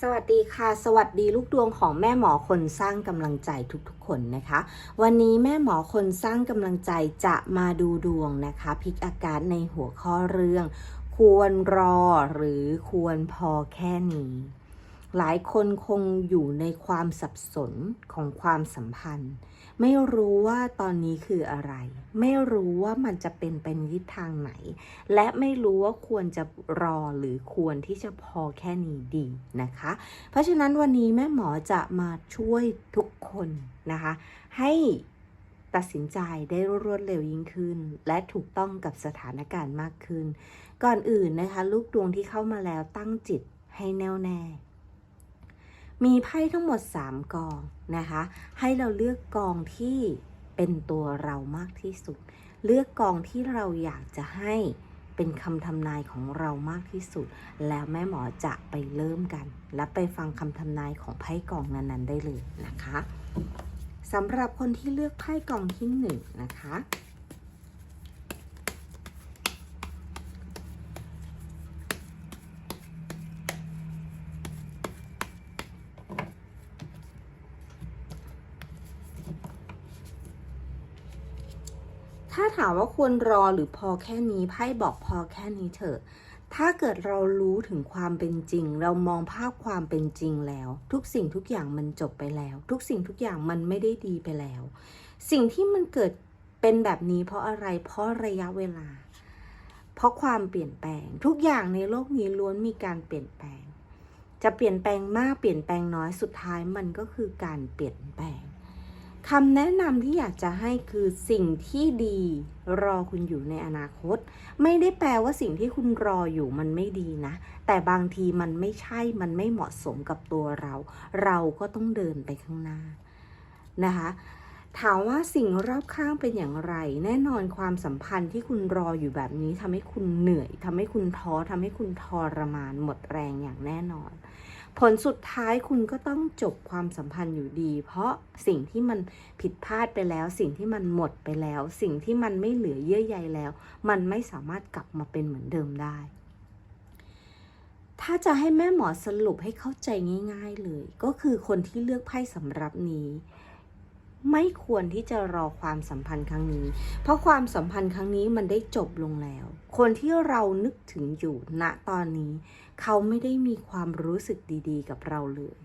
สวัสดีค่ะ สวัสดีลูกดวงของแม่หมอคนสร้างกำลังใจทุกๆคนนะคะ วันนี้แม่หมอคนสร้างกำลังใจจะมาดูดวงนะคะพิกอาการในหัวข้อเรื่อง ควรรอหรือควรพอแค่นี้ หลายคนคงอยู่ในความสับสนของความสัมพันธ์ ไม่รู้ว่าตอนนี้คืออะไร ไม่รู้ว่ามันจะเป็นไปในทิศทางไหน และไม่รู้ว่าควรจะรอหรือควรที่จะพอแค่นี้ดีนะคะ เพราะฉะนั้นวันนี้แม่หมอจะมาช่วยทุกคนนะคะ ให้ตัดสินใจได้รวดเร็วยิ่งขึ้น และถูกต้องกับสถานการณ์มากขึ้น ก่อนอื่นนะคะ ลูกดวงที่เข้ามาแล้วตั้งจิตให้แน่วแน่ มีไพ่ทั้งหมด 3 กองนะคะ ให้เราเลือกกองที่เป็นตัวเรามากที่สุด เลือกกองที่เราอยากจะให้เป็นคำทำนายของเรามากที่สุด แล้วแม่หมอจะไปเริ่มกัน และไปฟังคำทำนายของไพ่กองนั้นๆ ได้เลยนะคะสำหรับคนที่เลือกไพ่กองที่หนึ่งนะคะ ถ้าถามว่าควรรอหรือพอแค่นี้ไพ่บอกพอแค่นี้เถอะ ถ้าเกิดเรารู้ถึงความเป็นจริง เรามองภาพความเป็นจริงแล้ว ทุกสิ่งทุกอย่างมันจบไปแล้ว ทุกสิ่งทุกอย่างมันไม่ได้ดีไปแล้ว สิ่งที่มันเกิดเป็นแบบนี้เพราะอะไร เพราะระยะเวลา เพราะความเปลี่ยนแปลง ทุกอย่างในโลกนี้ล้วนมีการเปลี่ยนแปลง จะเปลี่ยนแปลงมากเปลี่ยนแปลงน้อยสุดท้ายมันก็คือการเปลี่ยนแปลง คำแนะนำที่อยากจะให้คือสิ่งที่ดีรอคุณอยู่ในอนาคต ไม่ได้แปลว่าสิ่งที่คุณรออยู่มันไม่ดีนะ แต่บางทีมันไม่ใช่มันไม่เหมาะสมกับตัวเรา เราก็ต้องเดินไปข้างหน้านะคะถามว่าสิ่งรอบข้างเป็นอย่างไร แน่นอนความสัมพันธ์ที่คุณรออยู่แบบนี้ทำให้คุณเหนื่อยทำให้คุณท้อทำให้คุณทรมานหมดแรงอย่างแน่นอน ผลสุดท้ายคุณก็ต้องจบความสัมพันธ์อยู่ดี เพราะสิ่งที่มันผิดพลาดไปแล้ว สิ่งที่มันหมดไปแล้ว สิ่งที่มันไม่เหลือเยื่อใยแล้ว มันไม่สามารถกลับมาเป็นเหมือนเดิมได้ ถ้าจะให้แม่หมอสรุปให้เข้าใจง่าย ๆเลย ก็คือคนที่เลือกไพ่สำรับนี้ ไม่ควรที่จะรอความสัมพันธ์ครั้งนี้ เพราะความสัมพันธ์ครั้งนี้มันได้จบลงแล้ว คนที่เรานึกถึงอยู่ณตอนนี้ เขาไม่ได้มีความรู้สึกดีๆ กับเราเลย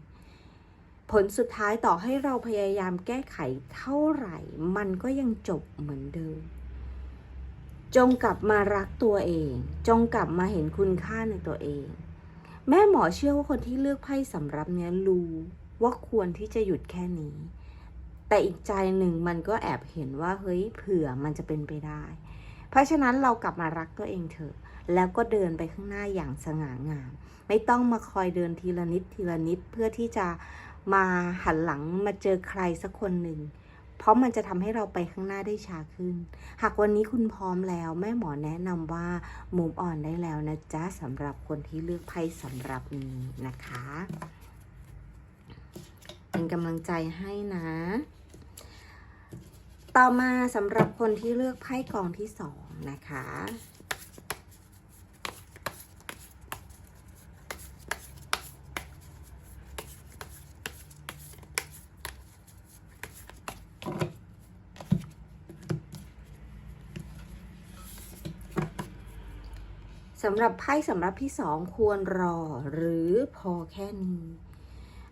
ผลสุดท้ายต่อให้เราพยายามแก้ไขเท่าไหร่ มันก็ยังจบเหมือนเดิม จงกลับมารักตัวเอง จงกลับมาเห็นคุณค่าในตัวเอง แม่หมอเชื่อว่าคนที่เลือกไพ่สำรับเนี้ยรู้ว่าควรที่จะหยุดแค่นี้ แต่อีกใจหนึ่งมันก็แอบเห็นว่าเฮ้ยเผื่อมันจะเป็นไปได้ เพราะฉะนั้นเรากลับมารักตัวเองเถอะ แล้วก็เดินไปข้างหน้าอย่างสง่างาม ไม่ต้องมาคอยเดินทีละนิดทีละนิดเพื่อที่จะมาหันหลังมาเจอใครสักคนหนึ่ง เพราะมันจะทำให้เราไปข้างหน้าได้ช้าขึ้น หากวันนี้คุณพร้อมแล้วแม่หมอแนะนำว่ามุมอ่อนได้แล้วนะจ๊ะสำหรับคนที่เลือกไพ่สำหรับนี้นะคะ เป็นกำลังใจให้นะ ต่อมาสำหรับคนที่เลือกไพ่กองที่สองนะคะ สำหรับไพ่สำหรับที่สองควรรอหรือพอแค่นี้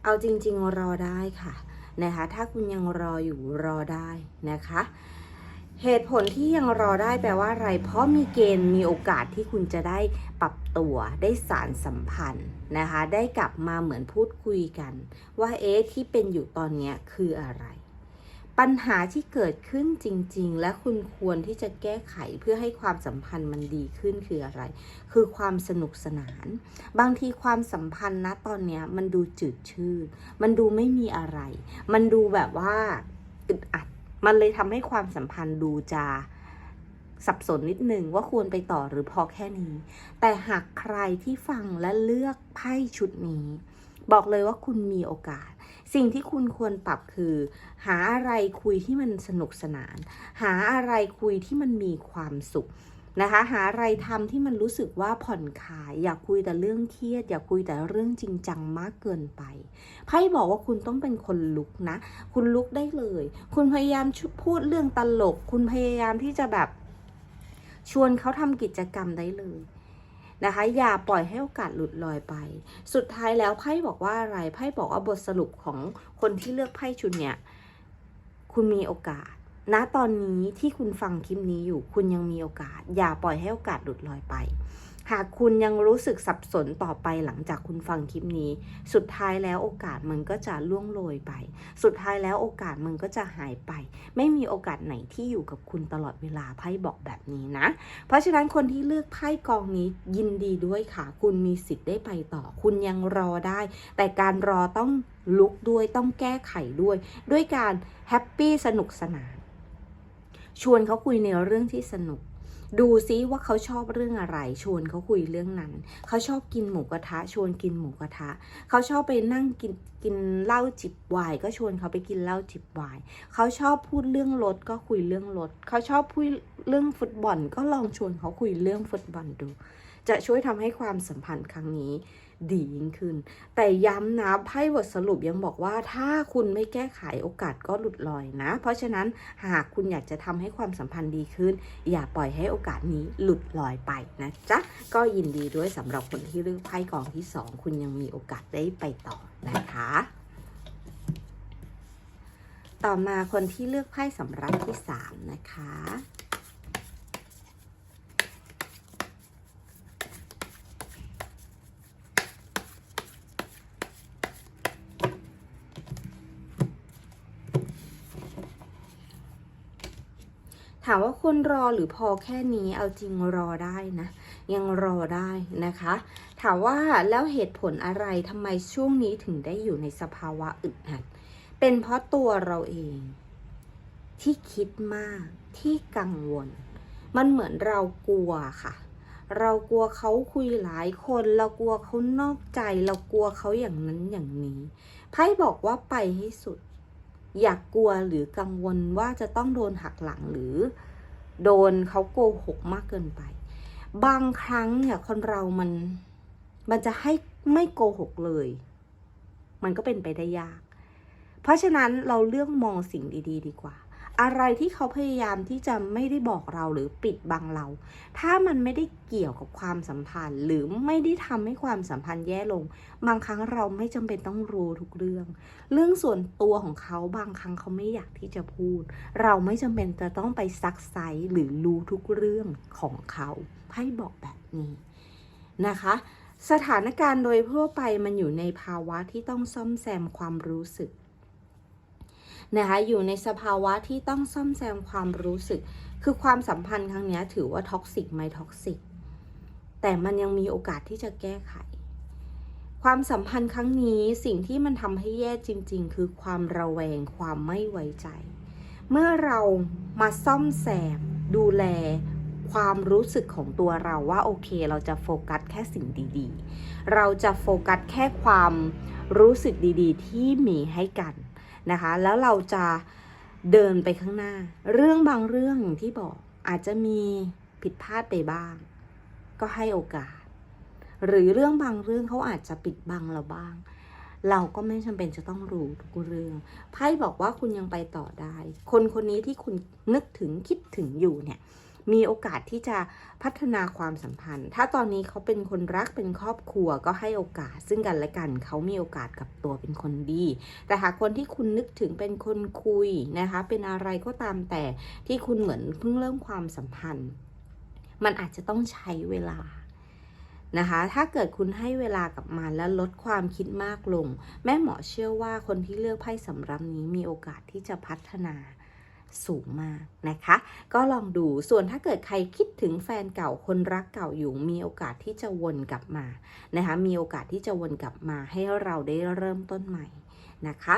เอาจริง ๆ รอได้ค่ะ นะคะ ถ้าคุณยังรออยู่รอได้นะคะ เหตุผลที่ยังรอได้แปลว่าอะไร เพราะมีเกณฑ์มีโอกาสที่คุณจะได้ปรับตัวได้สารสัมพันธ์นะคะ ได้กลับมาเหมือนพูดคุยกัน ว่าเอ๊ะที่เป็นอยู่ตอนนี้คืออะไร ปัญหาที่เกิดขึ้นจริง ๆ และคุณควรที่จะแก้ไขเพื่อให้ความสัมพันธ์มันดีขึ้นคืออะไร คือความสนุกสนาน บางทีความสัมพันธ์นะตอนเนี้ยมันดูจืดชืดมันดูไม่มีอะไร มันดูแบบว่าอึดอัด มันเลยทำให้ความสัมพันธ์ดูจะสับสนนิดนึงว่าควรไปต่อหรือพอแค่นี้ แต่หากใครที่ฟังและเลือกไพ่ชุดนี้ บอกเลยว่าคุณมีโอกาส สิ่งที่คุณควรปรับคือ หาอะไรคุยที่มันสนุกสนาน หาอะไรคุยที่มันมีความสุขนะคะหาอะไรทำที่มันรู้สึกว่าผ่อนคลาย อย่าคุยแต่เรื่องเครียด อย่าคุยแต่เรื่องจริงจังมากเกินไปไพ่บอกว่าคุณต้องเป็นคนลุกนะ คุณลุกได้เลย คุณพยายามพูดเรื่องตลก คุณพยายามที่จะแบบชวนเขาทำกิจกรรมได้เลย นะคะ อย่าปล่อยให้โอกาสหลุดลอยไป สุดท้ายแล้วไพ่บอกว่าอะไรไพ่บอกว่าบทสรุปของคนที่เลือกไพ่ชุดเนี่ยคุณมีโอกาสณตอนนี้ที่คุณฟังคลิปนี้อยู่คุณยังมีโอกาส อย่าปล่อยให้โอกาสหลุดลอยไป หากคุณยังรู้สึกสับสนต่อไปหลังจากคุณฟังคลิปนี้ สุดท้ายแล้วโอกาสมันก็จะล่วงโรยไป สุดท้ายแล้วโอกาสมันก็จะหายไป ไม่มีโอกาสไหนที่อยู่กับคุณตลอดเวลาไพ่บอกแบบนี้นะ เพราะฉะนั้นคนที่เลือกไพ่กองนี้ยินดีด้วยค่ะ คุณมีสิทธิ์ได้ไปต่อ คุณยังรอได้ แต่การรอต้องลุกด้วยต้องแก้ไขด้วย ด้วยการแฮปปี้สนุกสนาน ชวนเขาคุยในเรื่องที่สนุก ดูซิว่าเขาชอบเรื่องอะไร ชวนเขาคุยเรื่องนั้น เขาชอบกินหมูกระทะ ชวนกินหมูกระทะ เขาชอบไปนั่งกินกินเหล้าจิบไวน์ก็ชวนเขาไปกินเหล้าจิบไวน์เขาชอบพูดเรื่องรถก็คุยเรื่องรถ เขาชอบพูดเรื่องฟุตบอล ก็ลองชวนเขาคุยเรื่องฟุตบอลดู จะช่วยทำให้ความสัมพันธ์ครั้งนี้ ดียิ่งขึ้น แต่ย้ำนะไพ่บทสรุปยังบอกว่าถ้าคุณไม่แก้ไขโอกาสก็หลุดลอยนะ เพราะฉะนั้นหากคุณอยากจะทำให้ความสัมพันธ์ดีขึ้น อย่าปล่อยให้โอกาสนี้หลุดลอยไปนะจ๊ะก็ยินดีด้วยสำหรับคนที่เลือกไพ่กองที่ 2 คุณยังมีโอกาสได้ไปต่อนะคะต่อมาคนที่เลือกไพ่สำรับที่ 3 นะคะ ถามว่าคุณรอหรือพอแค่นี้เอาจริงรอได้นะ ยังรอได้นะคะ ถามว่าแล้วเหตุผลอะไรทำไมช่วงนี้ถึงได้อยู่ในสภาวะอึดอัด เป็นเพราะตัวเราเอง ที่คิดมากที่กังวล มันเหมือนเรากลัวค่ะเรากลัวเขาคุยหลายคน เรากลัวเขานอกใจ เรากลัวเขาอย่างนั้นอย่างนี้ ไพ่บอกว่าไปให้สุด อยากกลัวหรือกังวลว่าจะต้องโดนหักหลังหรือโดนเขาโกหกมากเกินไป บางครั้งเนี่ยคนเรามันมันจะให้ไม่โกหกเลย มันก็เป็นไปได้ยาก เพราะฉะนั้นเราเลือกมองสิ่งดี ๆ ดีกว่า อะไรที่เขาพยายามที่จะไม่ได้บอกเราหรือปิดบังเรา ถ้ามันไม่ได้เกี่ยวกับความสัมพันธ์ หรือไม่ได้ทำให้ความสัมพันธ์แย่ลง บางครั้งเราไม่จำเป็นต้องรู้ทุกเรื่อง เรื่องส่วนตัวของเขาบางครั้งเขาไม่อยากที่จะพูด เราไม่จำเป็นจะต้องไปซักไซหรือรู้ทุกเรื่องของเขาไพ่บอกแบบนี้นะคะ สถานการณ์โดยทั่วไปมันอยู่ในภาวะที่ต้องซ่อมแซมความรู้สึก นะคะอยู่ในสภาวะที่ต้องซ่อมแซมความรู้สึก คือความสัมพันธ์ครั้งนี้ถือว่าท็อกซิกไหมท็อกซิกแต่มันยังมีโอกาสที่จะแก้ไข ความสัมพันธ์ครั้งนี้สิ่งที่มันทำให้แย่จริง ๆ คือความระแวงความไม่ไว้ใจ เมื่อเรามาซ่อมแซมดูแลความรู้สึกของตัวเราว่าโอเค เราจะโฟกัสแค่สิ่งดีๆ เราจะโฟกัสแค่ความรู้สึกดีๆ ที่มีให้กัน นะคะ แล้วเราจะเดินไปข้างหน้า เรื่องบางเรื่องที่บอกอาจจะมีผิดพลาดไปบ้าง ก็ให้โอกาส หรือเรื่องบางเรื่องเขาอาจจะปิดบังเราบ้าง เราก็ไม่จำเป็นจะต้องรู้ทุกเรื่องไพ่บอกว่าคุณยังไปต่อได้ คนคนนี้ที่คุณนึกถึงคิดถึงอยู่เนี่ย มีโอกาสที่จะพัฒนาความสัมพันธ์ ถ้าตอนนี้เขาเป็นคนรักเป็นครอบครัวก็ให้โอกาส ซึ่งกันและกันเขามีโอกาสกับตัวเป็นคนดี แต่หากคนที่คุณนึกถึงเป็นคนคุยนะคะ เป็นอะไรก็ตามแต่ที่คุณเหมือนเพิ่งเริ่มความสัมพันธ์ มันอาจจะต้องใช้เวลานะคะ ถ้าเกิดคุณให้เวลากับมันและลดความคิดมากลง แม่หมอเชื่อว่าคนที่เลือกไพ่สำรับนี้มีโอกาสที่จะพัฒนา สูงมากนะคะ ก็ลองดูส่วนถ้าเกิดใครคิดถึงแฟนเก่าคนรักเก่าอยู่ มีโอกาสที่จะวนกลับมานะคะ มีโอกาสที่จะวนกลับมาให้เราได้เริ่มต้นใหม่นะคะ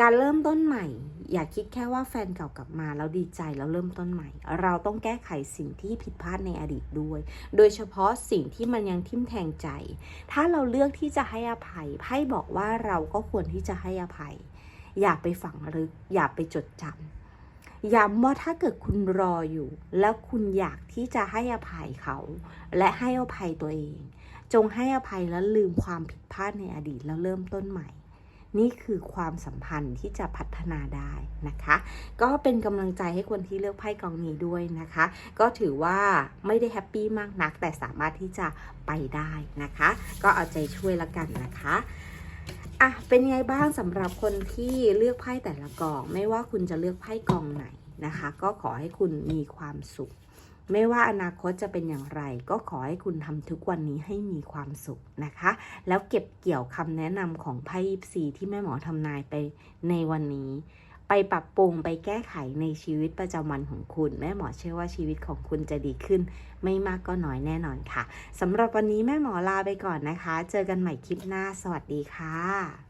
การเริ่มต้นใหม่ อย่าคิดแค่ว่าแฟนเก่ากลับมาแล้วดีใจแล้วเริ่มต้นใหม่ เราต้องแก้ไขสิ่งที่ผิดพลาดในอดีตด้วย โดยเฉพาะสิ่งที่มันยังทิ่มแทงใจ ถ้าเราเลือกที่จะให้อภัยไพ่บอกว่าเราก็ควรที่จะให้อภัย อย่าไปฝังลึก อย่าไปจดจำ ย้ำว่าถ้าเกิดคุณรออยู่ แล้วคุณอยากที่จะให้อภัยเขา และให้อภัยตัวเอง จงให้อภัยแล้วลืมความผิดพลาดในอดีตแล้วเริ่มต้นใหม่ นี่คือความสัมพันธ์ที่จะพัฒนาได้นะคะ ก็เป็นกำลังใจให้คนที่เลือกไพ่กองนี้ด้วยนะคะ ก็ถือว่าไม่ได้แฮปปี้มากนัก แต่สามารถที่จะไปได้นะคะ ก็เอาใจช่วยละกันนะคะ อะเป็นไงบ้างสำหรับคนที่เลือกไพ่แต่ละกอง ไม่ว่าคุณจะเลือกไพ่กองไหนนะคะ ก็ขอให้คุณมีความสุข ไม่ว่าอนาคตจะเป็นอย่างไร ก็ขอให้คุณทำทุกวันนี้ให้มีความสุขนะคะ แล้วเก็บเกี่ยวคำแนะนำของไพ่ยิปซีที่แม่หมอทำนายไปในวันนี้ ไปปรับปรุงไปแก้ไขในชีวิตประจำวันของคุณ แม่หมอเชื่อว่าชีวิตของคุณจะดีขึ้น ไม่มากก็น้อยแน่นอนค่ะสำหรับวันนี้แม่หมอลาไปก่อนนะคะ เจอกันใหม่คลิปหน้า สวัสดีค่ะ